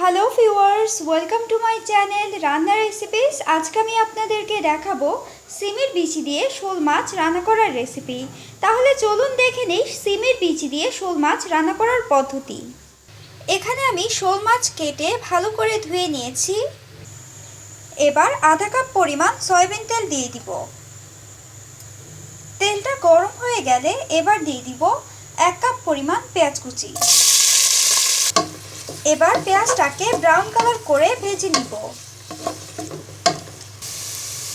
Hello viewers welcome to my channel Ranna recipes আজকে আমি আপনাদেরকে দেখাবো সিমের বিচি দিয়ে শোল মাছ রান্না করার রেসিপি তাহলে চলুন দেখে নিই সিমের বিচি দিয়ে শোল মাছ রান্না করার পদ্ধতি। এখানে আমি শোল মাছ কেটে ভালো করে ধুয়ে নিয়েছি। এবার আধা কাপ পরিমাণ সয়াবিন তেল দিয়ে দিব। তেলটা গরম হয়ে গেলে এবার দিয়ে দিব এক কাপ পরিমাণ পেঁয়াজ কুচি। এবার পেঁয়াজটাকে ব্রাউন কালার করে ভেজে নিব।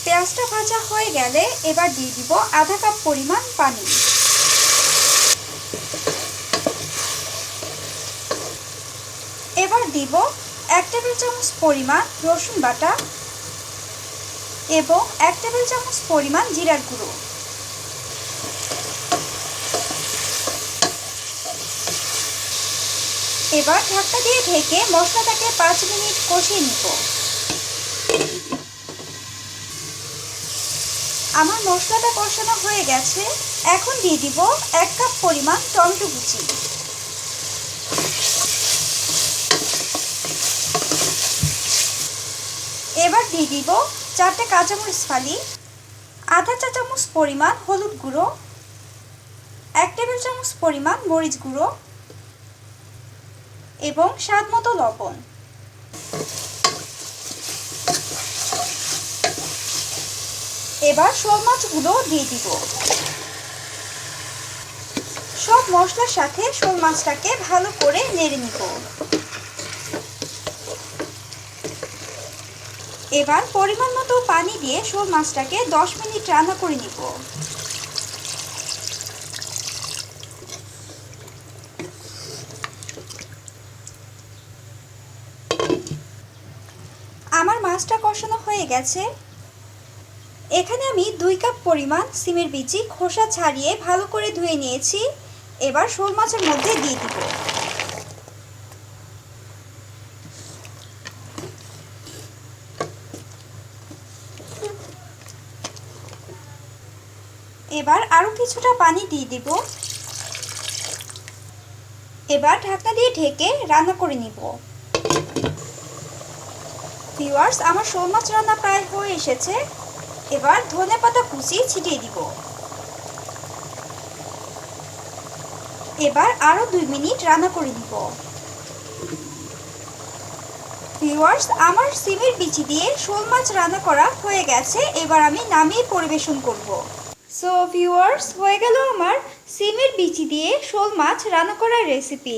পেঁয়াজটা ভাজা হয়ে গেলে এবার দিয়ে দিব আধা কাপ পরিমাণ পানি। এবার দিব এক টেবিল চামচ পরিমাণ রসুন বাটা এবং এক টেবিল চামচ পরিমাণ জিরার গুঁড়ো। এবার ঢাকনা দিয়ে ঢেকে মশলাটাকে পাঁচ মিনিট কষিয়ে নিব। আমার মশলাটা কষানো হয়ে গেছে, এখন দিয়ে দিব এক কাপ পরিমাণ টমেটো কুচি। এবার দিয়ে দিব চারটে কাঁচামরিচ ফালি, আধা চা চামচ পরিমাণ হলুদ গুঁড়ো, এক টেবিল চামচ পরিমাণ মরিচ গুঁড়ো এবং স্বাদ মতো লবণ। এবার শোল মাছগুলো দিয়ে দিব। সব মশলার সাথে শোল মাছটাকে ভালো করে নেড়ে নিব। এবার পরিমাণ মতো পানি দিয়ে শোল মাছটাকে দশ মিনিট রান্না করে নিব। মাছটা কষানো হয়ে গেছে। এখানে আমি দুই কাপ পরিমাণ সিমের বিচি, খোসা ছাড়িয়ে ভালো করে ধুয়ে নিয়েছি। এবার শোল মাছের মধ্যে দিয়ে দিব। এবার আরও কিছুটা পানি দিয়ে দিব। এবার ঢাকনা দিয়ে ঢেকে রান্না করে নিব। ভিউয়ার্স আমার শোল মাছ রান্না প্রায় হয়ে এসেছে। এবার ধনে পাতা কুচি ছিটিয়ে দিব। এবার আরও দুই মিনিট রান্না করে দিব। ভিউয়ার্স আমার সিমের বিচি দিয়ে শোল মাছ রান্না করা হয়ে গেছে। এবার আমি নামিয়ে পরিবেশন করব। সো ভিউয়ার্স হয়ে গেল আমার সিমের বিচি দিয়ে শোল মাছ রান্না করার রেসিপি